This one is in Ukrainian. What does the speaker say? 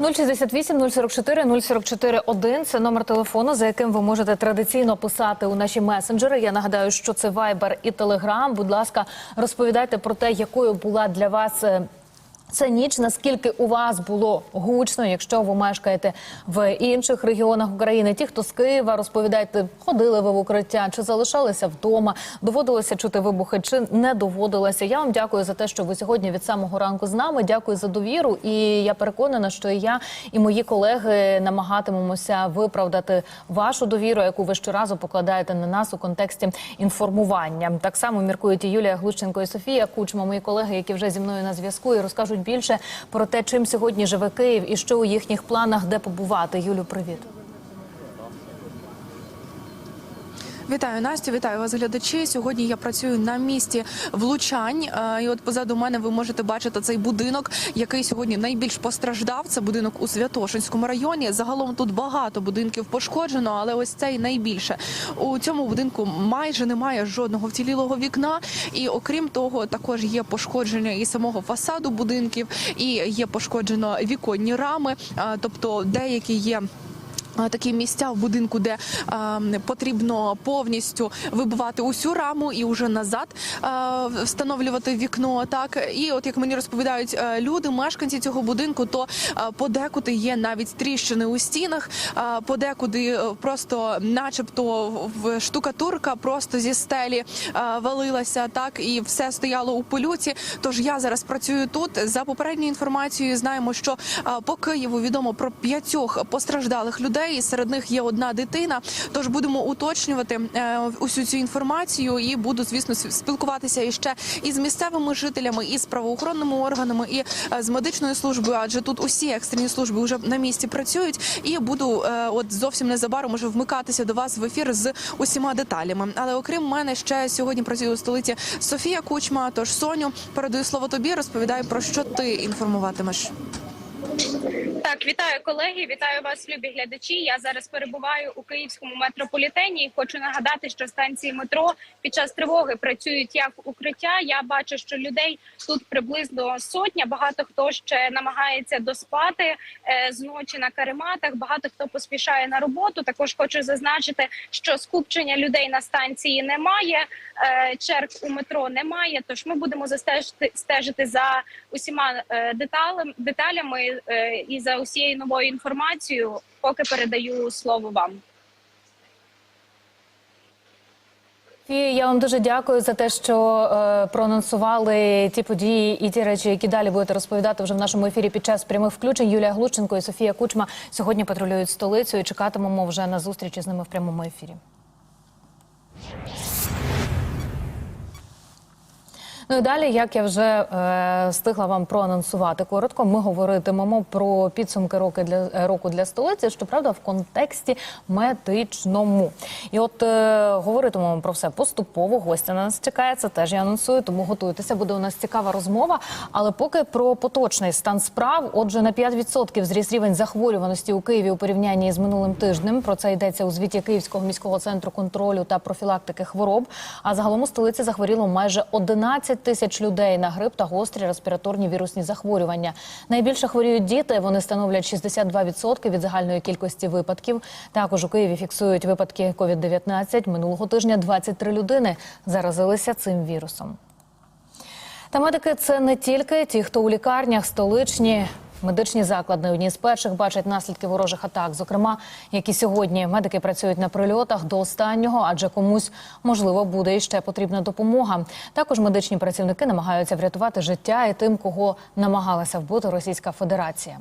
068 044 044 1 – це номер телефону, за яким ви можете традиційно писати у наші месенджери. Я нагадаю, що це Viber і Telegram. Будь ласка, розповідайте про те, якою була для вас. Це ніч, наскільки у вас було гучно, якщо ви мешкаєте в інших регіонах України. Ті, хто з Києва, розповідайте, ходили ви в укриття, чи залишалися вдома, доводилося чути вибухи, чи не доводилося. Я вам дякую за те, що ви сьогодні від самого ранку з нами. Дякую за довіру. І я переконана, що і я і мої колеги намагатимемося виправдати вашу довіру, яку ви щоразу покладаєте на нас у контексті інформування. Так само міркують і Юлія Глущенко і Софія Кучма, мої колеги, які вже зі мною на зв'язку, і розкажуть більше про те, чим сьогодні живе Київ і що у їхніх планах де побувати. Юлю, привіт. Вітаю Настю, вітаю вас, глядачі. Сьогодні я працюю на місці влучань. Е, І от позаду мене ви можете бачити цей будинок, який сьогодні найбільш постраждав. Це будинок у Святошинському районі. Загалом тут багато будинків пошкоджено, але ось цей найбільше. У цьому будинку майже немає жодного вцілілого вікна. І окрім того, також є пошкодження і самого фасаду будинків, і є пошкоджено віконні рами, Е, тобто деякі є. Такі місця в будинку, де потрібно повністю вибивати усю раму і вже назад встановлювати вікно. Так і от як мені розповідають люди, мешканці цього будинку, то подекуди є навіть тріщини у стінах, подекуди е, просто, начебто, штукатурка просто зі стелі валилася, так і все стояло у полюці. Тож я зараз працюю тут. За попередньою інформацією, знаємо, що по Києву відомо про п'ятьох постраждалих людей. І серед них є одна дитина. Тож будемо уточнювати е, усю цю інформацію і буду, звісно, спілкуватися іще із місцевими жителями, і з правоохоронними органами, і е, з медичною службою, адже тут усі екстрені служби вже на місці працюють. І буду е, от зовсім незабаром уже вмикатися до вас в ефір з усіма деталями. Але окрім мене, ще сьогодні працює у столиці Софія Кучма. Тож Соню передаю слово тобі. Розповідай про що ти інформуватимеш. Так, вітаю колеги, вітаю вас, любі глядачі. Я зараз перебуваю у київському метрополітені. і Хочу нагадати, що станції метро під час тривоги працюють як укриття. Я бачу, що людей тут приблизно сотня. Багато хто ще намагається доспати е, з ночі на карематах. Багато хто поспішає на роботу. Також хочу зазначити, що скупчення людей на станції немає. е, Черг у метро немає. Тож ми будемо застежити стежити за усіма е, деталями і за усією новою інформацією, поки передаю слово вам. І я вам дуже дякую за те, що е, проанонсували ті події і ті речі, які далі будете розповідати вже в нашому ефірі під час прямих включень. Юлія Глущенко і Софія Кучма сьогодні патрулюють столицю і чекатимемо вже на зустрічі з ними в прямому ефірі. Ну і далі, як я вже е, встигла вам проанонсувати коротко, ми говоритимемо про підсумки роки для е, року для столиці, щоправда, в контексті медичному. І от е, говоритимемо про все поступово. Гостя на нас чекає. Це теж я анонсую, тому готуйтеся. Буде у нас цікава розмова. Але поки про поточний стан справ, отже, на 5% зріс рівень захворюваності у Києві у порівнянні з минулим тижнем. Про це йдеться у звіті Київського міського центру контролю та профілактики хвороб. А загалом у столиці захворіло майже 11 тисяч людей на грип та гострі респіраторні вірусні захворювання. Найбільше хворіють діти. Вони становлять 62% від загальної кількості випадків. Також у Києві фіксують випадки COVID-19. Минулого тижня 23 людини заразилися цим вірусом. Та медики це не тільки ті, хто у лікарнях, столичні. Медичні заклади одні з перших бачать наслідки ворожих атак. Зокрема, як і сьогодні медики працюють на прильотах до останнього, адже комусь можливо буде і ще потрібна допомога. Також медичні працівники намагаються врятувати життя і тим, кого намагалася вбити Російська Федерація.